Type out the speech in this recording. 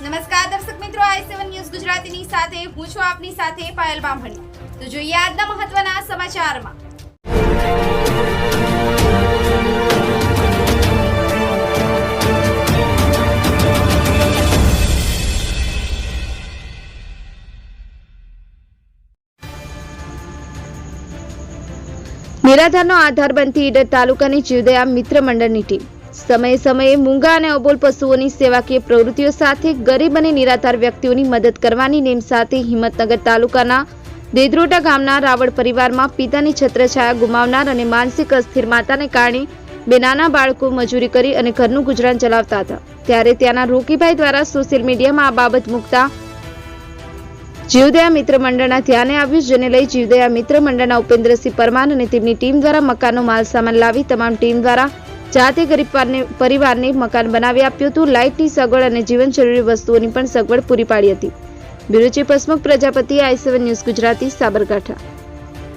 નમસ્કાર દર્શક મિત્રો, આઈ સેવન ન્યૂઝ ગુજરાતીની સાથે, હું છું આપની સાથે પાયલ બામણી. તો જોઈએ આજના મહત્વના સમાચારમાં. નિરાધારનો આધાર બનતી ઈડર તાલુકાની જીવદયા મિત્ર મંડળની ટીમ સમયે સમયે મૂંગા અને અબોલ પશુઓની સેવાકીય પ્રવૃત્તિઓ સાથે ગરીબ અને નિરાધાર વ્યક્તિઓની મદદ કરવાની નેમ સાથે હિંમતનગર તાલુકાના દેદરોટા ગામના રાવળ પરિવારમાં પિતાની છત્રછાયા ગુમાવનાર અને માનસિક અસ્થિર માતાને કારણે બે નાના બાળકો મજૂરી કરી અને ઘરનું ગુજરાન ચલાવતા હતા. ત્યારે ત્યાંના રોકીભાઈ દ્વારા સોશિયલ મીડિયામાં આ બાબત મૂકતા જીવદયા મિત્ર મંડળના ધ્યાને આવ્યું, જેને લઈ જીવદયા મિત્ર મંડળના ઉપેન્દ્રસિંહ પરમાર અને તેમની ટીમ દ્વારા મકાનનો માલ સામાન લાવી તમામ ટીમ દ્વારા જાતે ગરીબ પરિવારને મકાન બનાવી આપ્યું હતું. લાઇટની સગવડ અને જીવન જરૂરી વસ્તુઓની પણ સગવડ પૂરી પાડી હતી. Bureau chief Prajapati, I news Gujarati, Sabarkantha.